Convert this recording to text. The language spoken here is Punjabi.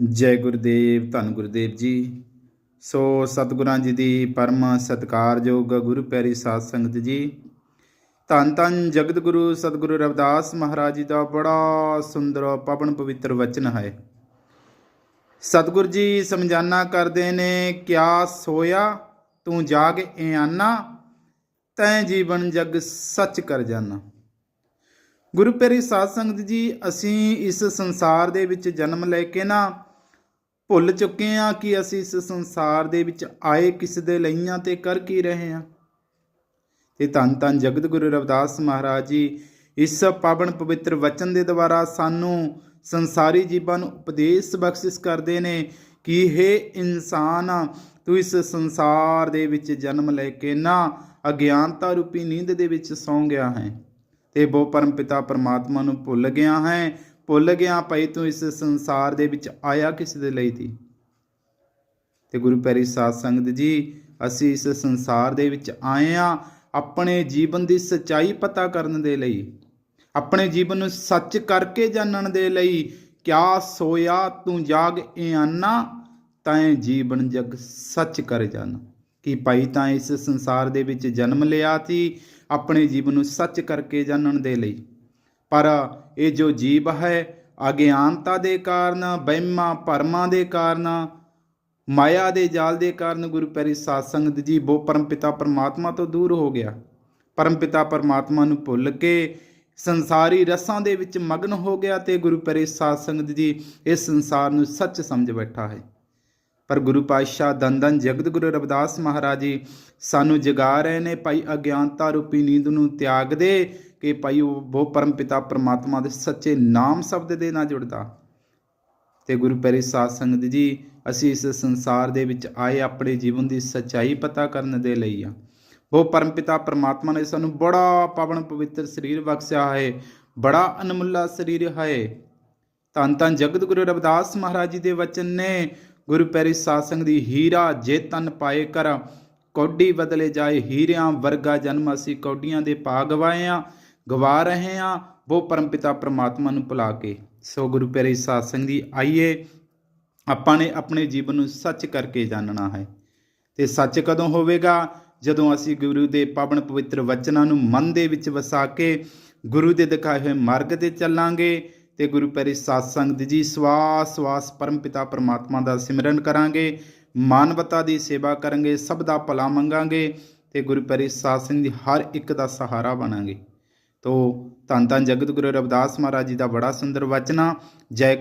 ਜੈ ਗੁਰਦੇਵ, ਧੰਨ ਗੁਰਦੇਵ ਜੀ। ਸੋ ਸਤਿਗੁਰਾਂ ਜੀ ਦੀ ਪਰਮ ਸਤਿਕਾਰਯੋਗ ਗੁਰੂ ਪੈਰੀ ਸਾਧ ਸੰਗਤ ਜੀ। ਧੰਨ ਧੰਨ ਜਗਤ ਗੁਰੂ ਸਤਿਗੁਰੂ ਰਵਿਦਾਸ ਮਹਾਰਾਜ ਜੀ ਦਾ ਬੜਾ ਸੁੰਦਰ, ਪਵਨ, ਪਵਿੱਤਰ ਵਚਨ ਹੈ। ਸਤਿਗੁਰ ਜੀ, ਸਮਝਾਨਾ ਕਰਦੇ ਨੇ, ਕਿਆ ਸੋਇਆ, ਤੂੰ ਜਾਗ ਇਆਨਾ, ਤੈਂ ਜੀਵਨ ਜਗ ਸੱਚ ਕਰ ਜਾਨਾ। ਗੁਰੂ ਪਿਆਰੀ ਸਾਧ ਸੰਗਤ ਜੀ, ਅਸੀਂ ਇਸ ਸੰਸਾਰ ਦੇ ਵਿੱਚ ਜਨਮ ਲੈ ਕੇ ਨਾ ਭੁੱਲ ਚੁੱਕੇ ਹਾਂ ਕਿ ਅਸੀਂ ਇਸ ਸੰਸਾਰ ਦੇ ਵਿੱਚ ਆਏ ਕਿਸ ਦੇ ਲਈ ਹਾਂ ਤੇ ਕਰ ਕੀ ਰਹੇ ਹਾਂ। ਤੇ ਧੰਨ ਧੰਨ ਜਗਤ ਗੁਰੂ ਰਵਿਦਾਸ ਮਹਾਰਾਜ ਜੀ, ਇਸ ਪਾਵਨ ਪਵਿੱਤਰ ਵਚਨ ਦੇ ਦੁਆਰਾ ਸਾਨੂੰ ਸੰਸਾਰੀ ਜੀਵਾਂ ਨੂੰ ਉਪਦੇਸ਼ ਬਖਸ਼ਿਸ਼ ਕਰਦੇ ਨੇ ਕਿ ਇਹ ਇਨਸਾਨ, ਤੂੰ ਇਸ ਸੰਸਾਰ ਦੇ ਵਿੱਚ ਜਨਮ ਲੈ ਕੇ ਨਾ ਅਗਿਆਨਤਾ ਰੂਪੀ ਨੀਂਦ ਦੇ ਵਿੱਚ ਸੌਂ ਗਿਆ ਹੈ ਤੇ ਬੋ ਪਰਮ ਪਿਤਾ ਪਰਮਾਤਮਾ ਨੂੰ ਭੁੱਲ ਗਿਆ ਹੈ। ਭੁੱਲ ਗਿਆ ਭਾਈ, ਤੂੰ ਇਸ ਸੰਸਾਰ ਦੇ ਵਿੱਚ ਆਇਆ ਕਿਸ ਦੇ ਲਈ ਸੀ? ਤੇ ਗੁਰੂ ਪੈਰੀ ਸਾਧ ਸੰਗਤ ਜੀ, ਅਸੀਂ ਇਸ ਸੰਸਾਰ ਦੇ ਵਿੱਚ ਆਏ ਆ ਆਪਣੇ ਜੀਵਨ ਦੀ ਸਚਾਈ ਪਤਾ ਕਰਨ ਦੇ ਲਈ, ਆਪਣੇ ਜੀਵਨ ਨੂੰ ਸੱਚ ਕਰਕੇ ਜਾਣਨ ਦੇ ਲਈ। ਕਿਆ ਸੋਇਆ ਤੂੰ ਜਾਗ ਇਆਨਾ, ਤੈਂ ਜੀਵਨ ਜਗ ਸੱਚ ਕਰ ਜਾਣਾ। ਕਿ ਭਾਈ, ਤਾਂ ਇਸ ਸੰਸਾਰ ਦੇ ਵਿੱਚ ਜਨਮ ਲਿਆ ਸੀ, ਆਪਣੇ ਜੀਵਨ ਨੂੰ ਸੱਚ ਕਰਕੇ ਜਾਣਨ ਦੇ ਲਈ। ਪਰ ਇਹ ਜੋ ਜੀਵ ਹੈ, ਅਗਿਆਨਤਾ ਦੇ ਕਾਰਨ, ਵਹਿਮਾਂ ਭਰਮਾਂ ਦੇ ਕਾਰਨ, ਮਾਇਆ ਦੇ ਜਾਲ ਦੇ ਕਾਰਨ ਗੁਰੂ ਪਿਆਰੀ ਸਾਧ ਸੰਗਤ ਜੀ ਬੋ ਪਰਮਪਿਤਾ ਪਰਮਾਤਮਾ ਤੋਂ ਦੂਰ ਹੋ ਗਿਆ। ਪਰਮਪਿਤਾ ਪਰਮਾਤਮਾ ਨੂੰ ਭੁੱਲ ਕੇ ਸੰਸਾਰੀ ਰਸਾਂ ਦੇ ਵਿੱਚ ਮਗਨ ਹੋ ਗਿਆ ਤੇ ਗੁਰੂ ਪਿਆਰੀ ਸਾਧ ਸੰਗਤ ਜੀ ਇਸ ਸੰਸਾਰ ਨੂੰ ਸੱਚ ਸਮਝ ਬੈਠਾ ਹੈ। ਪਰ ਗੁਰੂ ਪਾਤਸ਼ਾਹ ਦੰਦਨ ਜਗਤ ਗੁਰੂ ਰਵਿਦਾਸ ਮਹਾਰਾਜ ਜੀ ਸਾਨੂੰ ਜਗਾ ਰਹੇ ਨੇ, ਭਾਈ ਅਗਿਆਨਤਾ ਰੂਪੀ ਨੀਂਦ ਨੂੰ ਤਿਆਗ ਦੇ ਕਿ ਭਾਈ ਉਹ ਬਹੁ ਪਰਮ ਪਿਤਾ ਪਰਮਾਤਮਾ ਦੇ ਸੱਚੇ ਨਾਮ ਸ਼ਬਦ ਦੇ ਨਾਲ ਜੁੜਦਾ। ਤੇ ਗੁਰੂ ਪੈਰੀ ਸਾਧ ਸੰਗਤ ਜੀ, ਅਸੀਂ ਇਸ ਸੰਸਾਰ ਦੇ ਵਿੱਚ ਆਏ ਆਪਣੇ ਜੀਵਨ ਦੀ ਸੱਚਾਈ ਪਤਾ ਕਰਨ ਦੇ ਲਈ ਆ। ਉਹ ਪਰਮਪਿਤਾ ਪਰਮਾਤਮਾ ਨੇ ਸਾਨੂੰ ਬੜਾ ਪਾਵਨ ਪਵਿੱਤਰ ਸਰੀਰ ਬਖਸ਼ਿਆ ਹੈ, ਬੜਾ ਅਨਮੁੱਲਾ ਸਰੀਰ ਹੈ। ਧੰਨ ਧੰਨ ਜਗਤ ਗੁਰੂ ਰਵਿਦਾਸ ਮਹਾਰਾਜ ਜੀ ਦੇ ਵਚਨ ਨੇ ਗੁਰੂ ਪਿਆਰੀ ਸਾਧ ਸੰਗਤ ਦੀ ਹੀਰਾ ਜੇ ਤਨ ਪਾਏ ਕਰ, ਕੌਡੀ ਬਦਲੇ ਜਾਏ ਹੀਰਿਆਂ ਵਰਗਾ ਜਨਮ ਅਸੀਂ ਕੌਡੀਆਂ ਦੇ ਪਾ ਗਵਾਏ ਆ, ਗਵਾ ਰਹੇ ਆ ਉਹ ਪਰਮਪਿਤਾ ਪ੍ਰਮਾਤਮਾ ਨੂੰ ਭੁਲਾ ਕੇ। ਸੋ ਗੁਰੂ ਪਿਆਰੀ ਸਾਧ ਸੰਗਤ ਦੀ ਆਈਏ, ਆਪਾਂ ਨੇ ਆਪਣੇ ਜੀਵਨ ਨੂੰ ਸੱਚ ਕਰਕੇ ਜਾਣਨਾ ਹੈ। ਤੇ ਸੱਚ ਕਦੋਂ ਹੋਵੇਗਾ? ਜਦੋਂ ਅਸੀਂ ਗੁਰੂ ਦੇ ਪਾਵਨ ਪਵਿੱਤਰ ਵਚਨਾਂ ਨੂੰ ਮਨ ਦੇ ਵਿੱਚ ਵਸਾ ਕੇ ਗੁਰੂ ਦੇ ਦਿਖਾਏ ਹੋਏ ਮਾਰਗ ਤੇ ਚੱਲਾਂਗੇ ਤੇ ਗੁਰੂ ਪਿਆਰੀ ਸਾਧ ਸੰਗਤ ਜੀ ਸਵਾਸ ਸਵਾਸ ਪਰਮ ਪਿਤਾ ਪਰਮਾਤਮਾ ਦਾ ਸਿਮਰਨ ਕਰਾਂਗੇ, ਮਾਨਵਤਾ ਦੀ ਸੇਵਾ ਕਰਾਂਗੇ, ਸਭ ਦਾ ਭਲਾ ਮੰਗਾਂਗੇ ਤੇ ਗੁਰੂ ਪਿਆਰੀ ਸਾਧ ਸੰਗਤ ਦੀ ਹਰ ਇੱਕ ਦਾ ਸਹਾਰਾ ਬਣਾਂਗੇ। ਤੋ ਧੰਨ ਧੰਨ ਜਗਤ ਗੁਰੂ ਰਵਿਦਾਸ ਮਹਾਰਾਜ ਜੀ ਦਾ ਬੜਾ ਸੁੰਦਰ ਵਚਨਾ ਜੈ